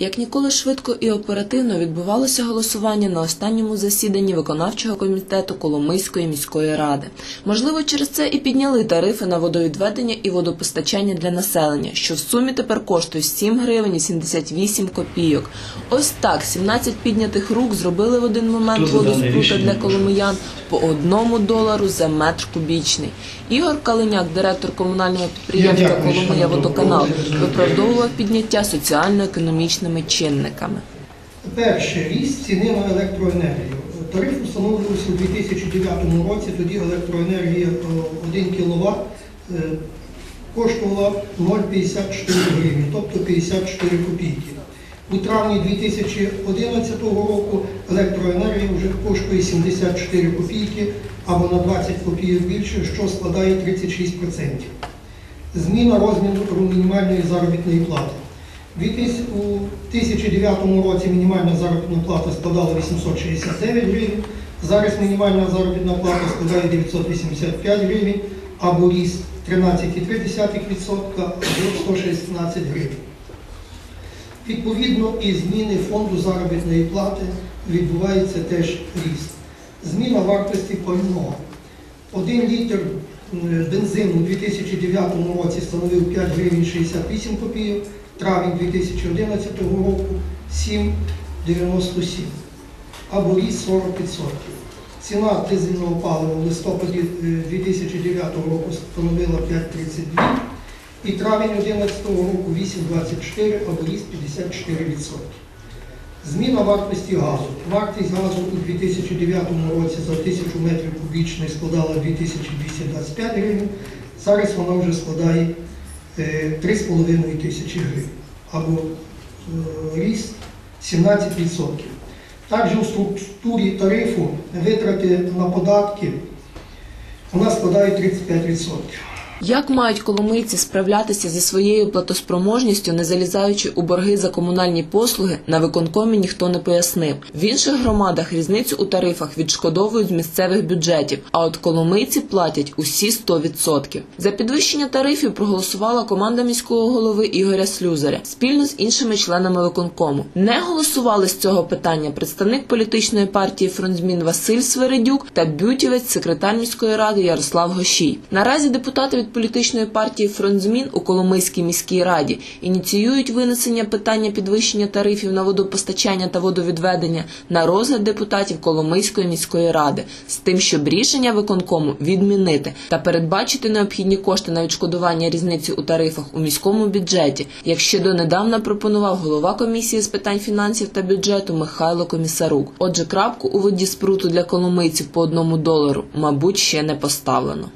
Як ніколи швидко і оперативно відбувалося голосування на останньому засіданні виконавчого комітету Коломийської міської ради. Можливо, через це і підняли тарифи на водовідведення і водопостачання для населення, що в сумі тепер коштує 7 гривень і 78 копійок. Ось так 17 піднятих рук зробили в один момент Хто за дане воду з прута для коломиян по одному долару за метр кубічний. Ігор Калиняк, директор комунального підприємства Коломия Водоканал, виправдовував підняття соціально-економічними чинниками. Перше, ріст ціни на електроенергію. Тариф встановлювався у 2009 році, тоді електроенергія е, 1 кВт коштувала 0,54 гривні, тобто 54 копійки. У травні 2011 року електроенергія вже коштує 74 копійки або на 20 копійок більше, що складає 36%. Зміна розміру мінімальної заробітної плати. У 2009 році мінімальна заробітна плата складала 869 гривень, зараз мінімальна заробітна плата складає 985 гривень, або ріст 13,3% або 116 гривень. Відповідно, і зміни фонду заробітної плати відбувається теж ріст. Зміна вартості пального. Один літр бензину у 2009 році становив 5 гривень 68 копійок, травень 2011 року 7,97 або ріст 40%. Ціна дизельного палива в листопаді е, 2009 року становила 5,32 і травень 2011 року 8,24 або ріст 54%. Зміна вартості газу. Вартість газу у 2009 році за 1000 метрів кубічних складала 2225 гривень, зараз вона вже складає е, 3,5 тисячі гривень або е, ріст 17%. Також у структурі тарифу витрати на податки у нас складають 35%. Як мають коломийці справлятися зі своєю платоспроможністю, не залізаючи у борги за комунальні послуги, на виконкомі ніхто не пояснив. В інших громадах різницю у тарифах відшкодовують з місцевих бюджетів, а от коломийці платять усі 100%. За підвищення тарифів проголосувала команда міського голови Ігоря Слюзаря спільно з іншими членами виконкому. Не голосували з цього питання представник політичної партії «Фронтзмін» Василь Свередюк та бютівець секретар міської ради Ярослав Гощій. Наразі депутати від політичної партії «Фронтзмін» у Коломийській міській раді ініціюють винесення питання підвищення тарифів на водопостачання та водовідведення на розгляд депутатів Коломийської міської ради з тим, щоб рішення виконкому відмінити та передбачити необхідні кошти на відшкодування різниці у тарифах у міському бюджеті, як ще донедавна пропонував голова комісії з питань фінансів та бюджету Михайло Комісарук. Отже, крапку у воді спруту для коломийців по одному долару, мабуть, ще не поставлено.